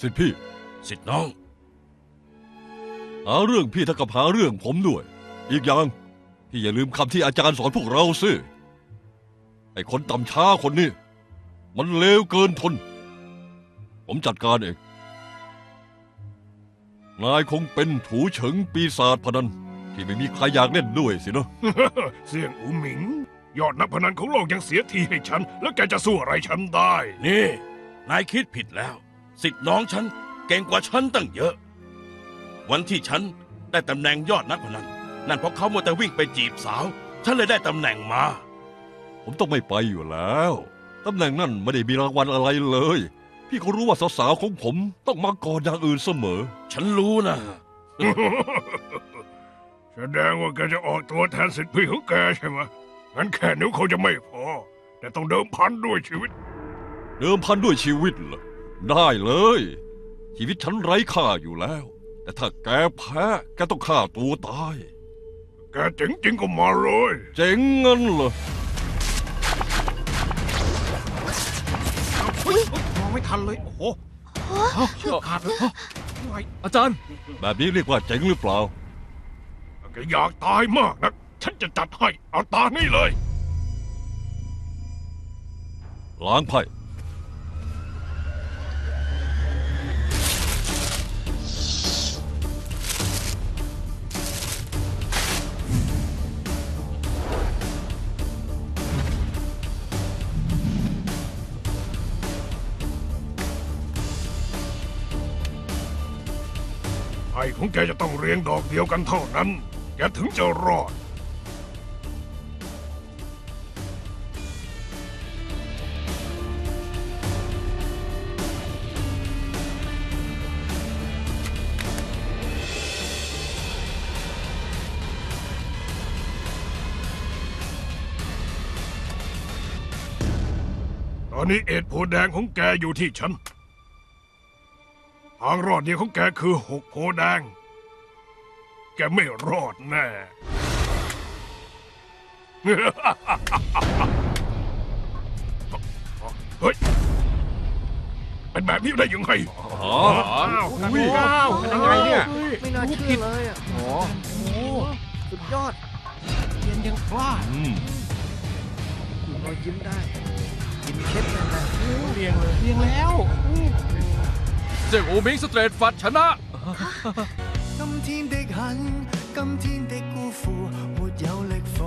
สิทธิพี่ สิทธิ์น้อง หาเรื่องพี่เท่ากับหาเรื่องผมด้วย อีกอย่าง พี่อย่าลืมคำที่อาจารย์สอนพวกเราสิไอ้คนต่ำช้าคนนี้ มันเลวเกินทน ผมจัดการเอง นายคงเป็นถูเฉิงปีศาจพนัน ที่ไม่มีใครอยากเล่นด้วยสินะ เสี่ยงอูหมิง ยอดนักพนันของโลกยังเสียทีให้ฉัน แล้วแกจะสู้อะไรฉันได้ นี่ นายคิดผิดแล้ว สิทธิ์น้องฉันเก่งกว่าฉันตั้งเยอะ วันที่ฉันได้ตำแหน่งยอดนักพนันนั่นเพราะเขามัวแต่วิ่งไปจีบสาว ฉันเลยได้ตำแหน่งมา ผมต้องไม่ไปอยู่แล้วตำแหน่งนั่นไม่ได้มีรางวัลอะไรเลย พี่ก็รู้ว่าสาวๆของผมต้องมาก่อนอย่างอื่นเสมอ ฉันรู้นะ แสดงว่าแกจะออกตัวแทนสิทธิพี่ของแกใช่ไหมงั้นแค่นิ้วเขาจะไม่พอ แต่ต้องเดิมพันด้วยชีวิต เดิมพันด้วยชีวิตเหรอ ได้เลย ชีวิตฉันไร้ค่าอยู่แล้ว แต่ถ้าแกแพ้แกต้องฆ่าตัวตาย แกเจ๋งจริงก็มาเลย เจ๋งงั้นเหรอมองไม่ทันเลย โอ้โหเชือกขาดเลยไงอาจารย์ แบบนี้เรียกว่าเจ๋งหรือเปล่าแกอยากตายมากนะฉันจะจัดให้ เอาตานี่เลย ล้างไพ่ ไอ้ของแกจะต้องเรียงดอกเดียวกันเท่านั้น แกถึงจะรอด ตอนนี้เอ็ดโพแดงของแกอยู่ที่ฉัน ทางรอดเดียวของแกคือหกโพแดง แกไม่รอดแน่ เฮ้ย เป็นแบบนี้ได้ยังไงอ๋ออ้าวอุ้ยอ้าวเป็นยังไงเนี่ยไม่น่าเชื่อเลยอะโอ้โอ้สุดยอดเย็นยังพลาดอืมเรายิ้มได้กินเช็ดนั่นแหละเรียงเลยเรียงแล้ว เจ้าอูมิงสเตรทฟัดชนะ 今天的很，今天的辜负，没有力奉